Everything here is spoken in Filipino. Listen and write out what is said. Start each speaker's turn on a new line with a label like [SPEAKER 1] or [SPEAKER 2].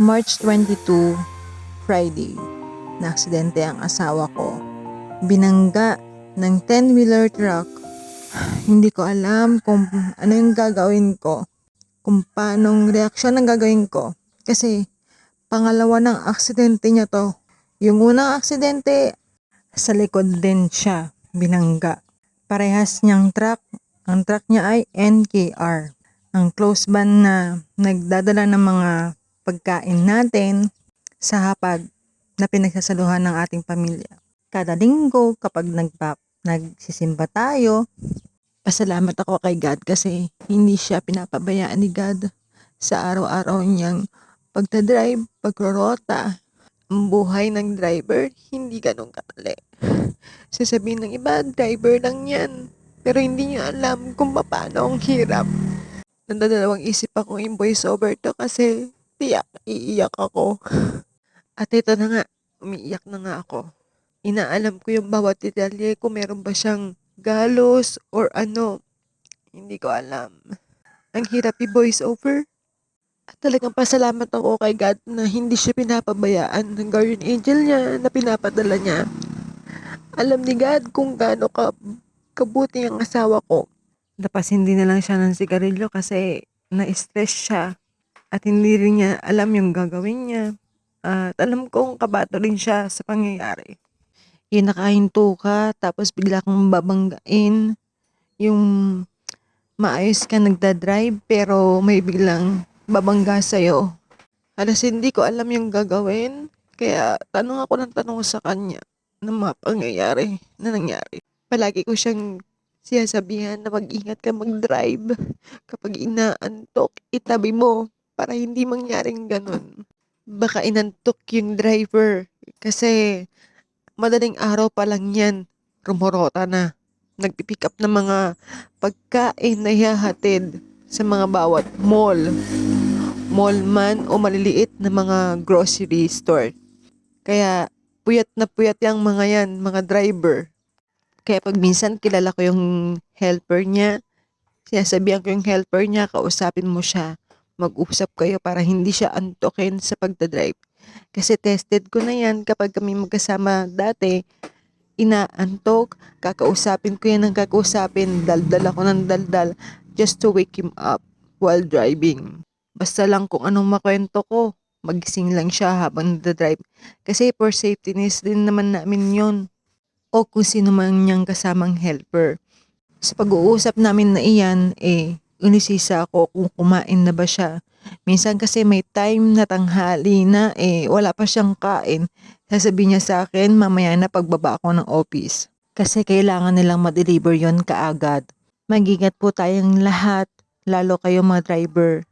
[SPEAKER 1] March 22, Friday, naaksidente ang asawa ko. Binangga ng 10-wheeler truck. Hindi ko alam kung ano yung gagawin ko. Kung paanong reaksyon ang gagawin ko. Kasi pangalawa ng aksidente niya to. Yung unang aksidente, sa likod din siya, binangga. Parehas niyang truck. Ang truck niya ay NKR. Ang close van na nagdadala ng mga pagkain natin sa hapag na pinagsasaluhan ng ating pamilya. Kada linggo kapag nagpa, nagsisimba tayo, pasalamat ako kay God kasi hindi siya pinapabayaan ni God sa araw-araw niyang pagdadrive, pagrorota. Ang buhay ng driver, hindi ganun katali. Sasabihin ng iba, driver lang yan. Pero hindi niya alam kung paano ang hirap. Nandadalawang isip ako yung voice over to kasi tiyak, iiyak ako. At ito na nga, umiiyak na nga ako. Inaalam ko yung bawat detalye kung meron ba siyang galos or ano. Hindi ko alam. Ang hirap i-voice over. At talagang pasalamat ako kay God na hindi siya pinapabayaan ng guardian angel niya na pinapadala niya. Alam ni God kung gaano ka kabuti ang asawa ko. Tapos hindi na lang siya ng sigarilyo kasi na-stress siya at hindi rin niya alam yung gagawin niya. At alam kong kabato rin siya sa pangyayari. Yung nakahinto ka, tapos bigla kang babanggain. Yung maayos ka nagdadrive, pero may biglang babangga sa'yo. Alas hindi ko alam yung gagawin. Kaya tanong ako ng tanong sa kanya ng mga pangyayari na nangyari. Palagi ko siyang sinasabihan na mag-ingat ka mag-drive. Kapag inaantok, itabi mo para hindi mangyaring ganun. Baka inantok yung driver kasi madaling araw pa lang yan, rumorota na. Nagpipick up ng mga pagkain na ihahatid sa mga bawat mall. Mall man o maliliit na mga grocery store. Kaya puyat na puyat yung mga yan, mga driver. Kaya pag minsan kilala ko yung helper niya, sinasabihan ko yung helper niya, kausapin mo siya. Mag-usap kayo para hindi siya antokin sa pagdadrive. Kasi tested ko na yan kapag kami magkasama dati, inaantok, kakausapin ko yan ng kakausapin, daldal ako ng daldal just to wake him up while driving. Basta lang kung anong makwento ko, magising lang siya habang nagdadrive. Kasi for safety needs din naman namin yon o kung sino man niyang kasamang helper. Sa pag-uusap namin na iyan, eh, unisisa ako kung kumain na ba siya. Minsan kasi may time na tanghali na, eh, wala pa siyang kain. Sasabihin niya sa akin, mamaya na pagbaba ako ng office. Kasi kailangan nilang ma-deliver yon kaagad. Magigat po tayong lahat, lalo kayo mga driver.